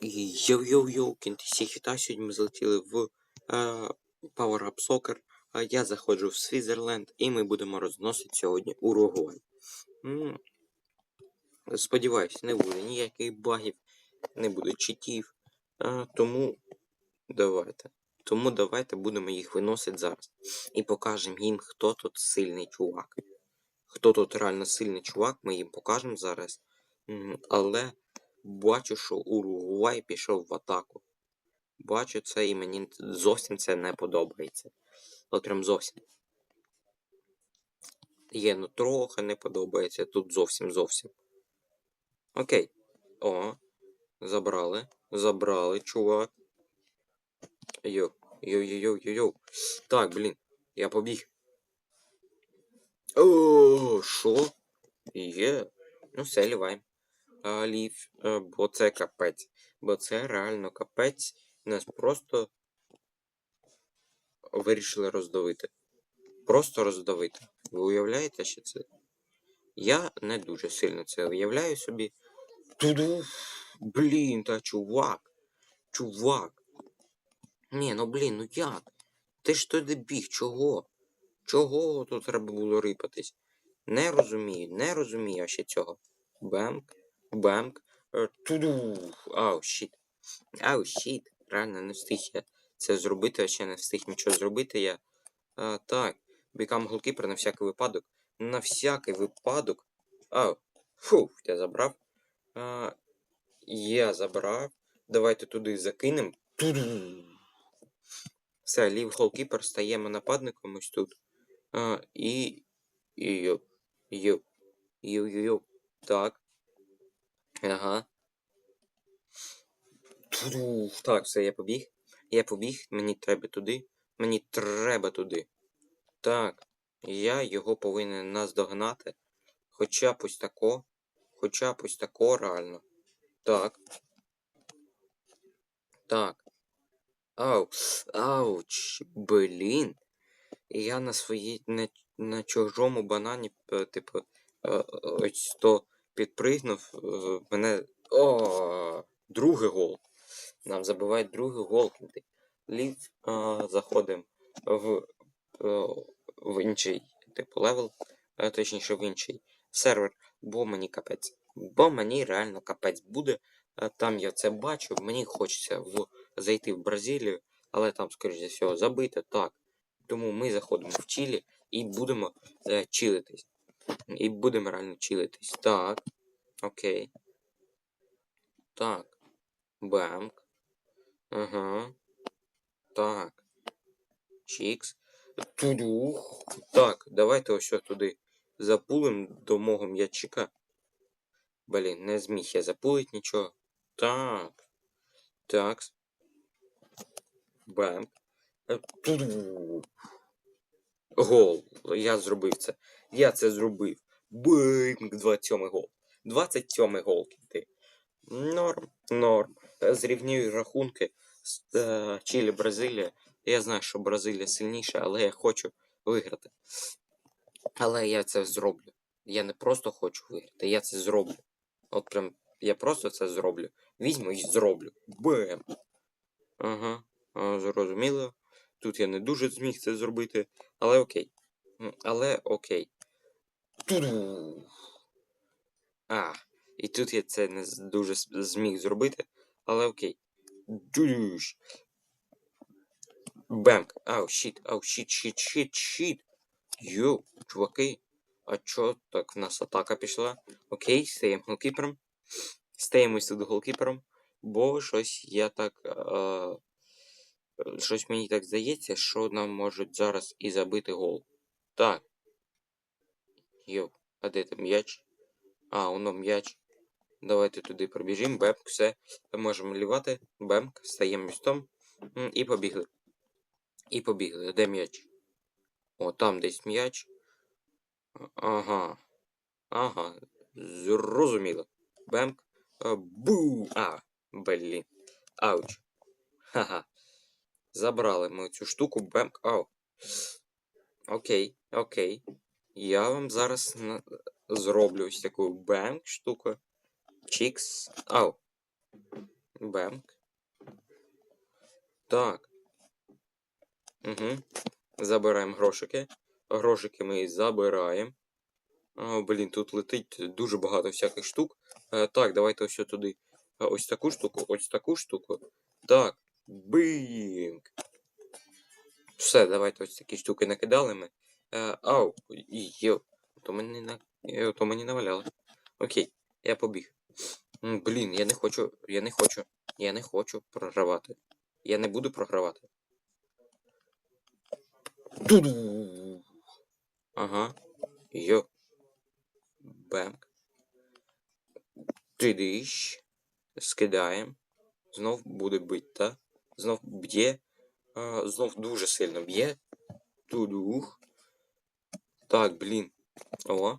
Йоу-йоу-йоу, кінти всіх. Сьогодні ми залетіли в е, Power Up Soccer. Я заходжу в Свізерленд і ми будемо розносити сьогодні Уругвай. Сподіваюсь, не буде ніяких багів, не буде читів. А, тому давайте. Тому давайте будемо їх виносити зараз. І покажемо їм, хто тут сильний чувак. Хто тут реально сильний чувак, ми їм покажемо зараз. Але бачу, що Уругвай пішов в атаку. Бачу це і мені зовсім це не подобається. От прям зовсім. Є, ну трохи не подобається. Тут зовсім зовсім. Окей. О. Забрали. Забрали, чувак. Йо. Йо-йо-йо-йо-йо. Так, блін. Я побіг. О, що? Є. Ну, все, ліваємо. А, лів, е, бо це капець. Бо це реально капець. Нас просто вирішили роздавити. Просто роздавити. Ви уявляєте, що це? Я не дуже сильно це уявляю собі. Туду. Блін, та чувак. Чувак. Ні, ну блін, ну як? Ти ж туди біг, чого? Чого тут треба було рипатись? Не розумію, не розумію ще цього. Бемк, бемк, е, туду. Ау, щіт. Ау, щіт. Реально не встиг я це зробити, я ще не встиг нічого зробити я. А, так, become goalkeeper на всякий випадок. На всякий випадок. Ау, фу, я забрав. А, я забрав. Давайте туди закинемо. Туду. Все, лів голкіпер стаємо нападником ось тут. А, і. І йоп. Йоп. Йоп-йоп. Так. Ага. Туду. Так, все, я побіг. Я побіг, мені треба туди. Мені треба туди. Так. Я його повинен наздогнати. Хоча б ось тако. Хоча б ось тако реально. Так. Так. Ау. Ауч. Блін. Я на своїй. На, на чужому банані, е, типу, е, ось то підпригнув. е, Мене. О, другий гол. Нам забивають другий гол. кінти. Лів заходимо в, е, в інший типу левел, е, точніше в інший сервер, бо мені капець. Бо мені реально капець буде. Е, Там я це бачу, мені хочеться в, зайти в Бразилію, але там, скоріш за всього, забито. Так. Тому ми заходимо в Чилі і будемо е, чилитись. І будемо реально чилитись. Так. Окей. Так. Бемк. Ага. Так. Чікс. Туду. Так, давайте ось туди запулим до мого м'ячика. Блін, не зміг я запулить нічого. Так. Так. Бем. Туду. Гол. Я зробив це. Я це зробив. Бим. 27 гол. 27 гол кінти. Норм. Норм. Е, Зрівнюю рахунки. з, е, Чилі, Бразилія. Я знаю, що Бразилія сильніша, але я хочу виграти. Але я це зроблю. Я не просто хочу виграти, я це зроблю. От прям я просто це зроблю. Візьму і зроблю. Бем. Ага, зрозуміло. Тут я не дуже зміг це зробити, але окей. Але окей. А, і тут я це не дуже зміг зробити, але окей. Дудуш. Бемк. Ау, щит, ау, щит, щит, щит, щит. Йоу, чуваки. А чо так в нас атака пішла? Окей, стаємо голкіпером. Стаємось тут голкіпером. Бо щось я так. Е, щось мені так здається, що нам можуть зараз і забити гол. Так. Йоу, а де там м'яч? А, воно м'яч. Давайте туди пробіжимо. Бемк, все. Можемо лівати. Бемк, стаємо містом. І побігли. І побігли. Де м'яч? О, там десь м'яч. Ага. Ага. Зрозуміло. Бемк. Бу! А, блін. Ауч. Ха-ха. Забрали ми цю штуку. Бемк. Ау. Окей, окей. Я вам зараз на... зроблю ось таку бемк штуку. Чікс. Ау. Бемк. Так. Угу. Забираємо грошики. Грошики ми забираємо. О, блін, тут летить дуже багато всяких штук. Е, так, давайте ось туди. Е, ось таку штуку, ось таку штуку. Так. Бінг. Все, давайте ось такі штуки накидали ми. Е, ау, йо. То мені на. е, То мені наваляли. Окей, я побіг. Блін, я не хочу. Я не хочу. Я не хочу програвати. Я не буду програвати. Ду-ду. Ага. Йо. Бемк. Тридиш. Скидаємо. Знов буде бить, та? Знов б'є. Знов дуже сильно б'є. Тудух. Так, блін. О.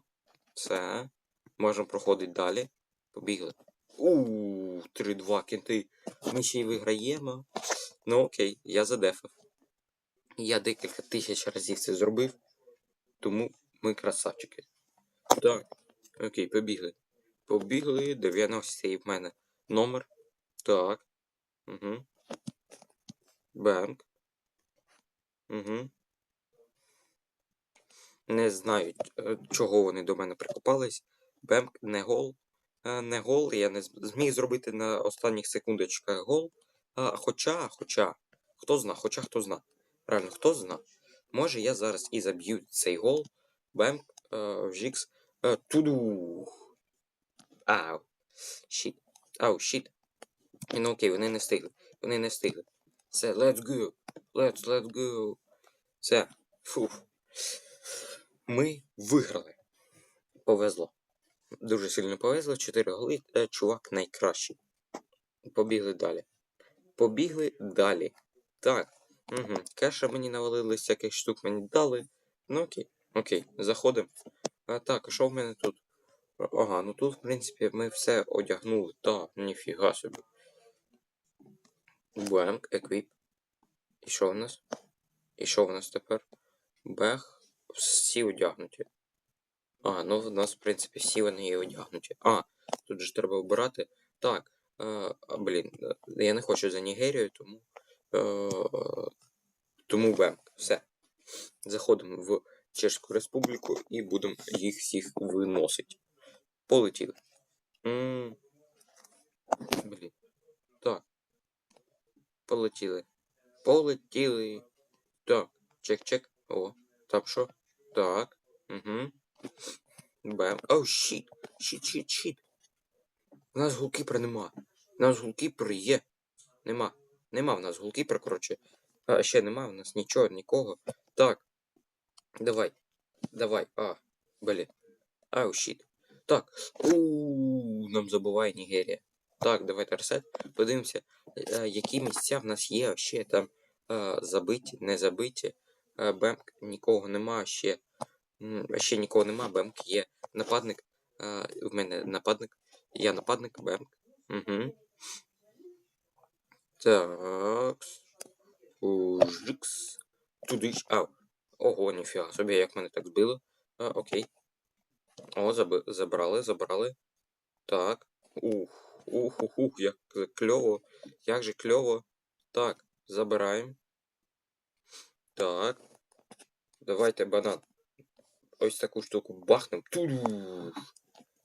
Все. Можемо проходити далі. Побігли. Ууу, 3-2 кінти. Ми ще й виграємо. Ну окей, я задефав. Я декілька тисяч разів це зробив. Тому ми красавчики. Так. Окей, побігли. Побігли. 90 в мене номер. Так. Угу. Бенк. Угу. Не знаю, е, чого вони до мене прикопались. Бемк не гол. Е, Не гол. Я не зміг зробити на останніх секундочках гол. Хоча, хоча, хто зна, хоча хто зна. Реально, хто зна. Може я зараз і заб'ю цей гол. Бемк, е, вжікс. Е, туду. Ау. Щіт. Ау, щіт. Ну окей, вони не встигли. Вони не встигли. Все, let's go. Let's, let's go. Все. Фух. Ми виграли. Повезло. Дуже сильно повезло. 4 голи. Е, чувак найкращий. Побігли далі. Побігли далі. Так. Угу. Кеша мені навалили, всяких штук мені дали. Ну окей. Окей, заходимо. А так, що в мене тут? Ага, ну тут, в принципі, ми все одягнули. Так, ніфіга собі. Бемк, еквіп. І що в нас? І що в нас тепер? Бех. Всі одягнуті. А, ну в нас, в принципі, всі вони і одягнуті. А, тут же треба обирати. Так. Е, а, блін, е, я не хочу за Нігерію, тому. Е, тому бемк. Все. Заходимо в Чешську Республіку і будемо їх всіх виносити. Полетіли. м Блін. Так. Полетіли. Полетіли. Так. Чек-чек. О, там що? Так. Угу. Бем. Оу, щіт. Щіт, щіт, щіт. У нас голкіпера нема. У нас голкіпер є. Нема. Нема в нас голкіпера, коротше. А, ще нема в нас нічого, нікого. Так. Давай. Давай. А, блін. Ау, щіт. Так. Ууу, нам забуває Нігерія. Так, давайте ресет. Подивимося, е, які місця в нас є ще там е, забиті, не забиті. Е, Бемк нікого нема ще. Ще нікого нема, Бемк є. Нападник. Е, в мене нападник. Я нападник, Бемк. Угу. Так. Ужикс. Туди ж. Ау. Ого, ніфіга собі, як мене так збило. А, окей. О, заби... забрали, забрали. Так. Ух, ух, ух, ух, як кльово. Як же кльово. Так, забираємо. Так. Давайте банан. Ось таку штуку бахнем.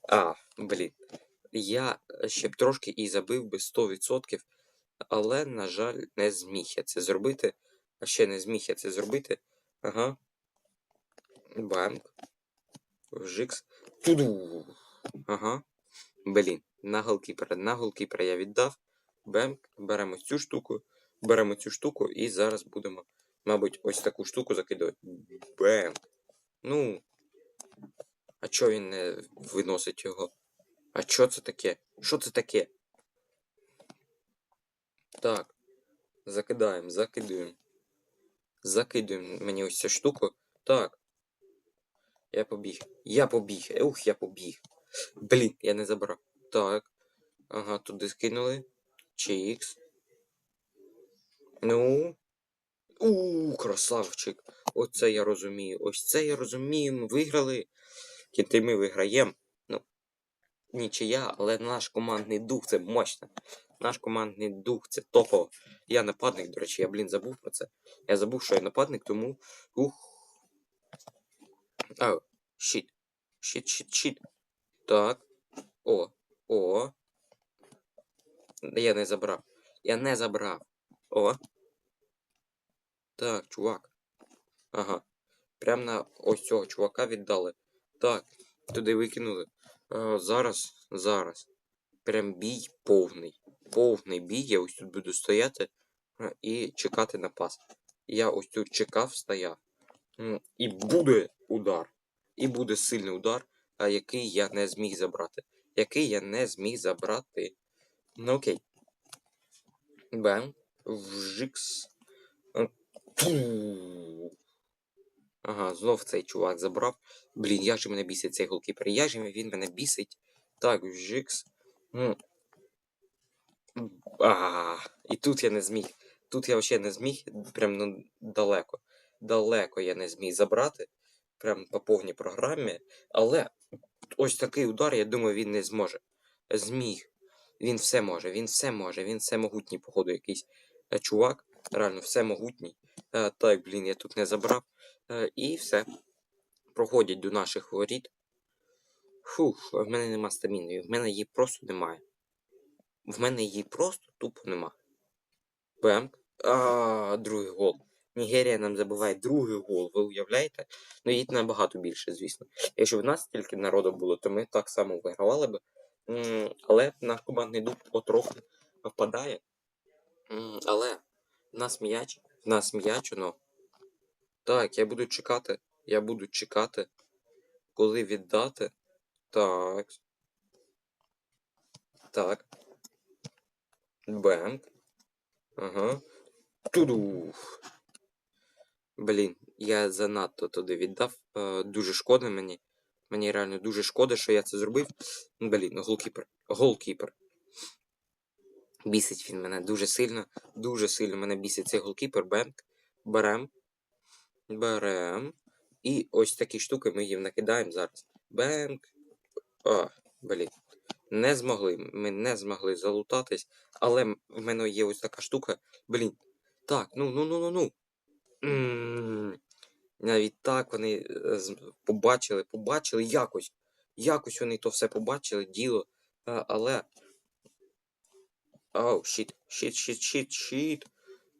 А, блін. Я ще б трошки і забив би 100%, але, на жаль, не зміг я це зробити. А ще не зміг я це зробити. Ага. Банк. Вжикс. Туду. Ага. Блін, на голкіпера. На голкіпера я віддав. Бемк. Беремо цю штуку. Беремо цю штуку і зараз будемо, мабуть, ось таку штуку закидувати. Бемк. Ну. А чо він не виносить його? А що це таке? Що це таке? Так. Закидаємо, закидуємо. Закидуємо мені ось цю штуку. Так. Я побіг. Я побіг. Ух, я побіг. Блін, я не забрав. Так. Ага, туди скинули. Чікс. Ну. У, красавчик. Оце я розумію. Ось це я розумію. Ми виграли. Кінти ми виграємо. Ну, нічия, але наш командний дух це мощно. Наш командний дух це топово. Я нападник, до речі, я, блін, забув про це. Я забув, що я нападник, тому. Ух. Ау, щит. Щит, щит, щит. Так. О. О. Я не забрав. Я не забрав. О. Так, чувак. Ага. Прям на ось цього чувака віддали. Так, туди викинули. А, зараз, зараз. Прям бій повний. Повний бій. Я ось тут буду стояти і чекати на пас. Я ось тут чекав, стояв. І буде удар. І буде сильний удар, який я не зміг забрати. Який я не зміг забрати. Ну окей. Бем. Вжикс. Ага, знов цей чувак забрав. Блін, як же мене бісить цей голкіпер. Як же він мене бісить. Так, вжикс. Ну. А, і тут я не зміг. Тут я взагалі не зміг. Прям ну, далеко. Далеко я не зміг забрати. Прям по повній програмі. Але ось такий удар, я думаю, він не зможе. Зміг. Він все може, він все може, він все могутній, походу, якийсь е, чувак. Реально, все могутній. Е, так, блін, я тут не забрав. Е, і все. Проходять до наших воріт. Фух, в мене нема стаміни. В мене її просто немає. В мене її просто тупо нема. Бемк. А, другий гол. Нігерія нам забиває другий гол, ви уявляєте? Ну, їх набагато більше, звісно. Якщо в нас стільки народу було, то ми так само вигравали б. Але наш командний дух потроху впадає. Але в нас м'яч, м'яч, воно. Так, я буду чекати. Я буду чекати, коли віддати. Так. Так. Бенк. Ага. Туду. Блін, я занадто туди віддав. Е, дуже шкода мені. Мені реально дуже шкода, що я це зробив. Блін, голкіпер. Голкіпер. Бісить він мене дуже сильно. Дуже сильно мене бісить цей голкіпер. Бенк. Берем. Берем. І ось такі штуки ми їм накидаємо зараз. Бенк. А, блін. Не змогли. Ми не змогли залутатись. Але в мене є ось така штука. Блін. Так, ну ну ну ну ну. Навіть так вони е, побачили, побачили якось. Якось вони то все побачили, діло. Але. Ау, щит, щит, щит, щит, щит.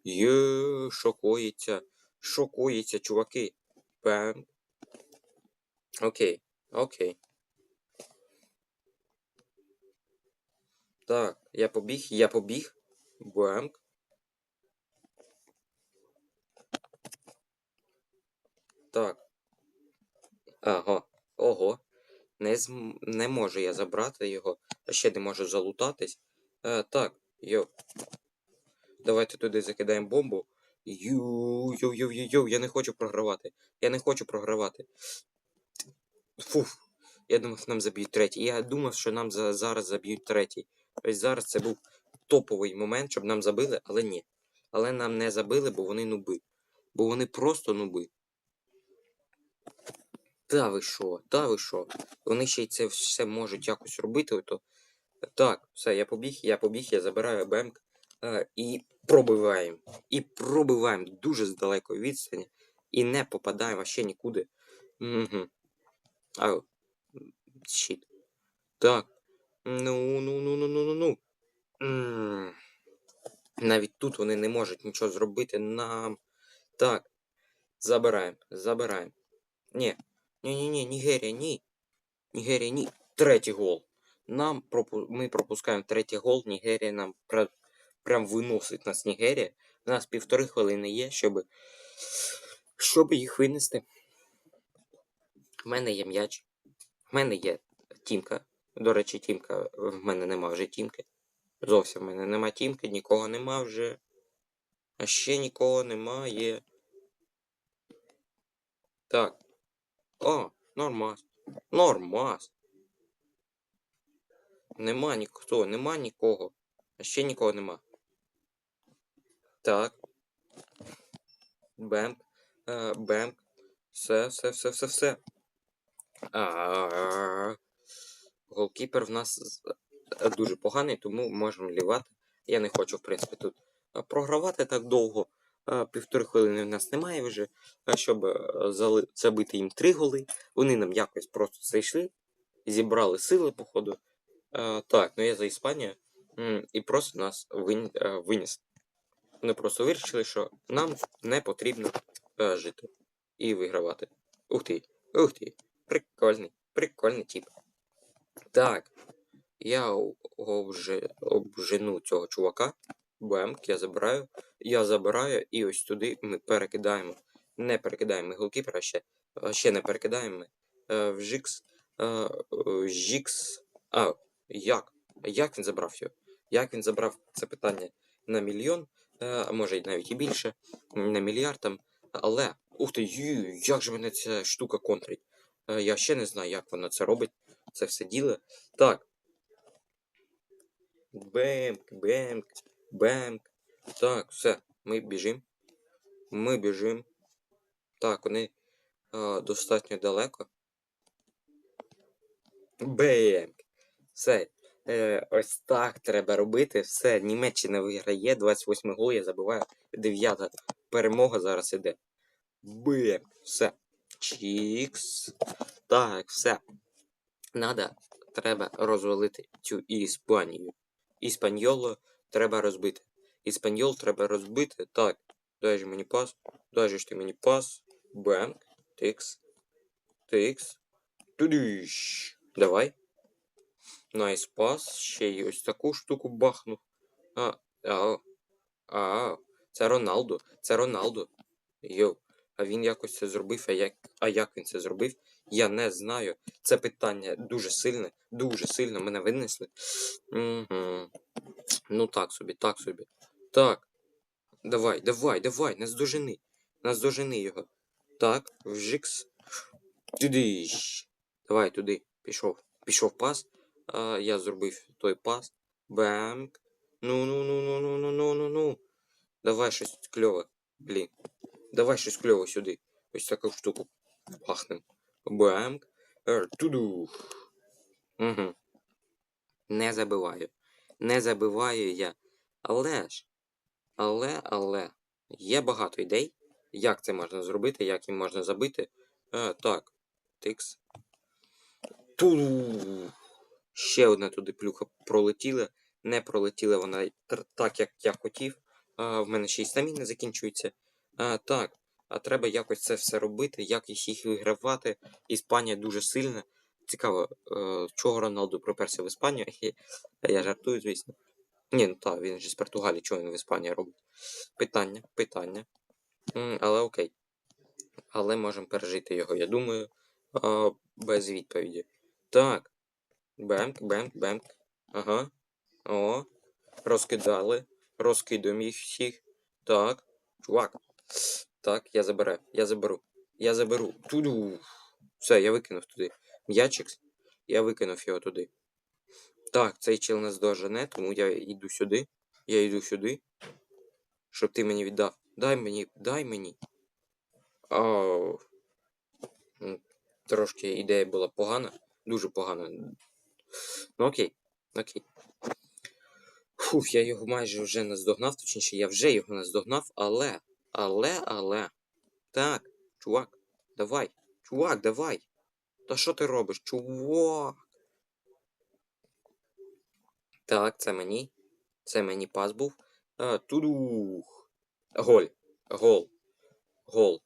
Є, шокується. Шокується, чуваки. Бем. Окей, окей. Так, я побіг, я побіг. Бемк. Так. Ага. Ого. Не, зм... не можу я забрати його, а ще не можу залутатись. Е, так, йо. Давайте туди закидаємо бомбу. Ю, йо, йо, йо, йо, я не хочу програвати. Я не хочу програвати. Фуф. Я думав, нам заб'ють третій. Я думав, що нам за, зараз заб'ють третій. Ось зараз це був топовий момент, щоб нам забили, але ні. Але нам не забили, бо вони нуби. Бо вони просто нуби. Та ви що, та ви що? Вони ще й це все можуть якось робити. Ото. Так, все, я побіг, я побіг, я забираю бемк е, і пробиваємо. І пробиваємо дуже з далекої відстані. І не попадаємо ще нікуди. Угу. Ау. Щит. Так. Ну, ну, ну, ну, ну, ну, ну. Навіть тут вони не можуть нічого зробити нам. Так. Забираємо, забираємо. Ні. Ні-ні-ні, Нігерія, ні. Нігерія, ні. Третій гол. Нам пропу... Ми пропускаємо третій гол, Нігерія нам пра... прям виносить нас Нігерія. У нас півтори хвилини є, щоб, щоб їх винести. В мене є м'яч. В мене є тімка. До речі, тімка. В мене нема вже тімки. Зовсім в мене нема тімки, нікого нема вже. А ще нікого немає. Так. О, нормас. Нормас. Нема ніхто, нема нікого. А ще нікого нема. Так. Бемк. Е, бемк. Все, все, все, все, все. Голкіпер в нас е, дуже поганий, тому можемо лівати. Я не хочу, в принципі, тут е, програвати так довго. Півтори хвилини в нас немає вже, щоб забити їм три голи. Вони нам якось просто зайшли, зібрали сили, походу. Так, ну я за Іспанію. І просто нас е, виніс. Вони просто вирішили, що нам не потрібно е, жити і вигравати. Ух ти, ух ти, прикольний, прикольний тип. Так, я обжену цього чувака. Бемк, я забираю. Я забираю і ось туди ми перекидаємо. Не перекидаємо голкіпера ще. Ще не перекидаємо. Е, в Жікс. Жікс. А, як? Як він забрав його? Як він забрав це питання на мільйон, е, а може навіть і більше, на мільярд там. Але, ух ти, ю, як же мене ця штука контрить. Е, я ще не знаю, як вона це робить. Це все діло. Так. Бемк, бемк, бемк. Так, все, ми біжимо. Ми біжимо. Так, вони е, достатньо далеко. Бемк. Все. Е, ось так треба робити. Все, Німеччина виграє. 28 гол, я забиваю. Дев'ята перемога зараз іде. Бемк. Все. Чікс. Так, все. Надо, треба розвалити цю Іспанію. Іспаньоло треба розбити. Іспаньол треба розбити. Так, дай же мені пас. Дай же ти мені пас. Бенк. Тикс. Тикс. Тудиш. Давай. Найс пас. Ще й ось таку штуку бахнув. А, а, а, це Роналдо. Це Роналдо. Йоу. А він якось це зробив, а як, а як він це зробив, я не знаю. Це питання дуже сильне, дуже сильно мене винесли. Угу. Ну так собі, так собі. Так. Давай, давай, давай, наздожени. Наздожени його. Так, вжикс. Туди. Давай туди. Пішов. Пішов пас. А, я зробив той пас. Бемк. Ну ну ну ну ну ну ну ну ну. Давай щось кльове. Блін. Давай щось кльове сюди. Ось таку штуку бахнем. Бемк. Ер, туду. Угу. Не забиваю. Не забиваю я. Але ж. Але, але. Є багато ідей. Як це можна зробити, як їм можна забити. Е, так. Тикс. Туду. Ще одна туди плюха пролетіла. Не пролетіла вона так, як я хотів. А, в мене ще й стаміна закінчується. А, так. А треба якось це все робити, якось їх вигравати. Іспанія дуже сильна. Цікаво, е, чого Роналду проперся в Іспанію. Я жартую, звісно. Ні, ну так, він же з Португалії, чого він в Іспанії робить? Питання, питання. Але окей. Але можемо пережити його, я думаю, без відповіді. Так. Бемк, бемк, бемк. Ага. О. Розкидали. Розкидуємо їх всіх. Так. Чувак. Так, я забираю. Я заберу. Я заберу. Туду. Все, я викинув туди. М'ячик. Я викинув його туди. Так, цей чел нас дожене, тому я йду сюди. Я йду сюди. Щоб ти мені віддав. Дай мені, дай мені. Ау. Трошки ідея була погана. Дуже погана. Ну окей. Окей. Фух, я його майже вже наздогнав, точніше, я вже його наздогнав, але. Але, але. Так, чувак, давай. Чувак, давай. Та що ти робиш? Чувак. Так, це мені. Це мені пас був. А, тудух. Голь. Гол. Гол.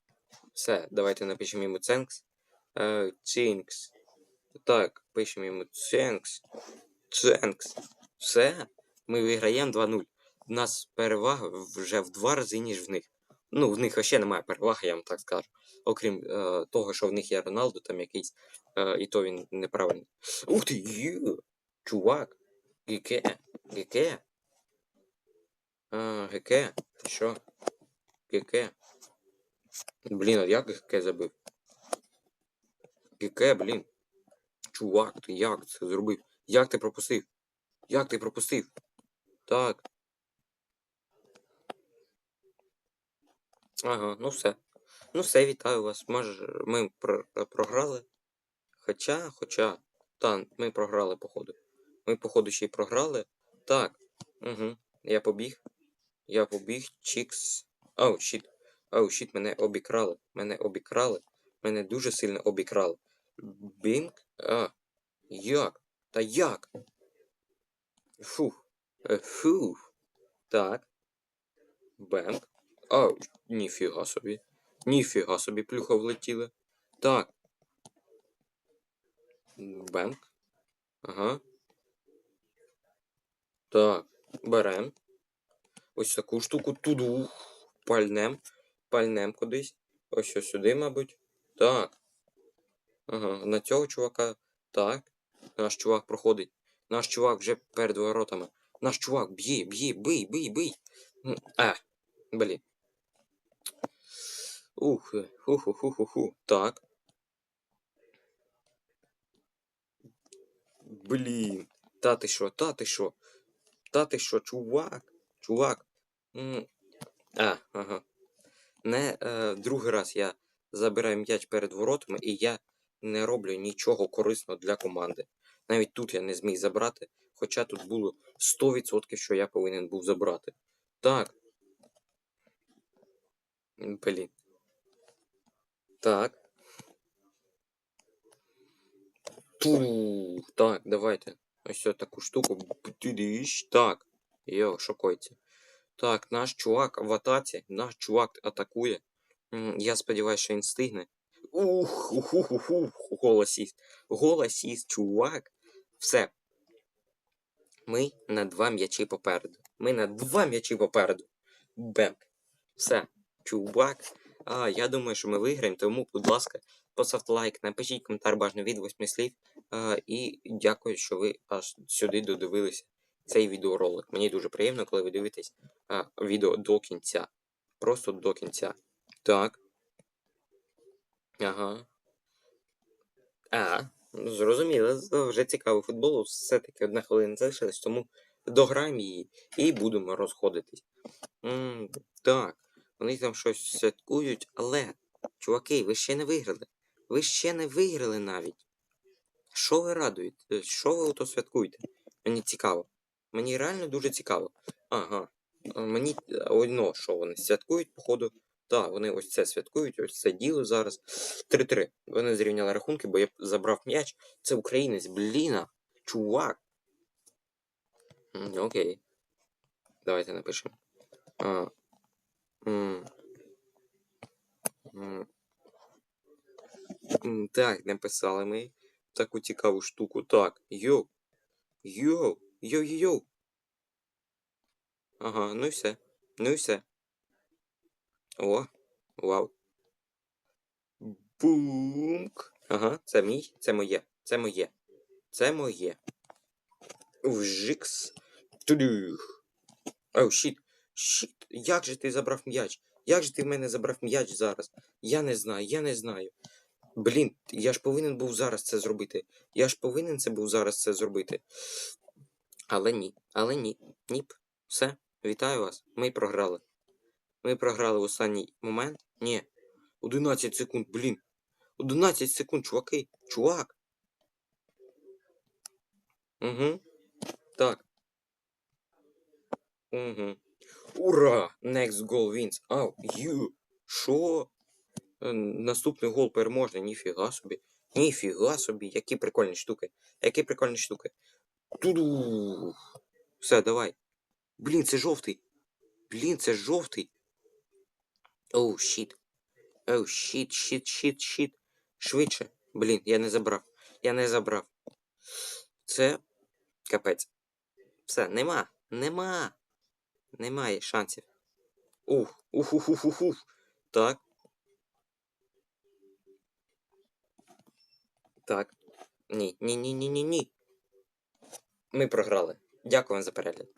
Все, давайте напишемо йому ценкс. Е, Цінкс. Так, пишемо йому ценкс. Ценкс. Все. Ми виграємо 2-0. У нас перевага вже в два рази, ніж в них. Ну, в них ще немає переваги, я вам так скажу. Окрім е, того, що в них є Роналду там якийсь, е, і то він неправильний. Ух ти! Ю! Чувак! Гіке! Гіке! А, Гіке? Ти що? Гіке? Блін, а як Гіке забив? Гіке, блін. Чувак, ти як це зробив? Як ти пропустив? Як ти пропустив? Так. Ага, ну все. Ну все, вітаю вас. Може, ми про- програли. Хоча, хоча. Та, ми програли, походу. Ми, походу, ще й програли. Так. Угу. Я побіг. Я побіг. Чікс. Оу, щіт. Оу, щіт, мене обікрали. Мене обікрали. Мене дуже сильно обікрали. Бінг? А. Як? Та як? Фух. Е, Фух. Так. Бенк. А, ніфіга собі. Ніфіга собі плюха влетіла. Так. Бенк. Ага. Так. Берем. Ось таку штуку туду. Пальнем. Пальнем кудись. Ось ось сюди, мабуть. Так. Ага. На цього чувака. Так. Наш чувак проходить. Наш чувак вже перед воротами. Наш чувак б'є, б'є, бий, бий, бий. А. Блін. Ух, ху ху ху ху ху Так. Блін. Та ти що, та ти що? Та ти що, чувак? Чувак. А, ага. Не е, другий раз я забираю м'яч перед воротами, і я не роблю нічого корисного для команди. Навіть тут я не зміг забрати, хоча тут було 100%, що я повинен був забрати. Так. Блін. Так. Ту. Так, давайте. Ось таку штуку. Так. Йо, шокується. Так, наш чувак в атаці. Наш чувак атакує. Я сподіваюся, що він стигне. Ух, ух, ух, ух, ух, голосіст. Голосіст, чувак. Все. Ми на два м'ячі попереду. Ми на два м'ячі попереду. Бемк. Все. Чувак. А, я думаю, що ми виграємо, тому, будь ласка, поставте лайк, напишіть коментар бажано від восьми слів. А, і дякую, що ви аж сюди додивилися цей відеоролик. Мені дуже приємно, коли ви дивитесь а, відео до кінця. Просто до кінця. Так. Ага. А, ну, зрозуміло, вже цікаво футболу. Все-таки одна хвилина залишилась, тому дограємо її і будемо розходитись. м так, вони там щось святкують, але, чуваки, ви ще не виграли. Ви ще не виграли навіть. Що ви радуєте? Що ви ото святкуєте? Мені цікаво. Мені реально дуже цікаво. Ага. Мені одно, що вони святкують, походу. Так, вони ось це святкують, ось це діло зараз. 3-3. Вони зрівняли рахунки, бо я забрав м'яч. Це українець, бліна. Чувак. Окей. Давайте напишемо. А. М. М. М, Так, написали ми таку цікаву штуку. Так, йоу. Йоу. Йоу-йоу-йоу. Ага, ну і все. Ну і все. О, вау. Бумк. Ага, це мій, це моє, це моє. Це моє. Вжикс. Тудух. Оу, щіт. Щіт. Як же ти забрав м'яч? Як же ти в мене забрав м'яч зараз? Я не знаю, я не знаю. Блін, я ж повинен був зараз це зробити. Я ж повинен це був зараз це зробити. Але ні, але ні. Ніп. Все. Вітаю вас. Ми програли. Ми програли в останній момент. Ні. 11 секунд, блін. 11 секунд, чуваки. Чувак. Угу. Так. Угу. Ура! Next goal wins. Ау, ю. Що? Е, Наступний гол переможний. Ніфіга собі. Ніфіга собі. Які прикольні штуки. Які прикольні штуки. Туду. Все, давай. Блін, це жовтий. Блін, це жовтий. Оу, щіт. Оу, щіт, щіт, щіт, щіт. Швидше. Блін, я не забрав. Я не забрав. Це капець. Все, нема. Нема. Немає шансів. Ух, ух, ух, ух, ух, ух. Так. Так. Ні, ні, ні, ні, ні, ні. Ми програли. Дякую вам за перегляд.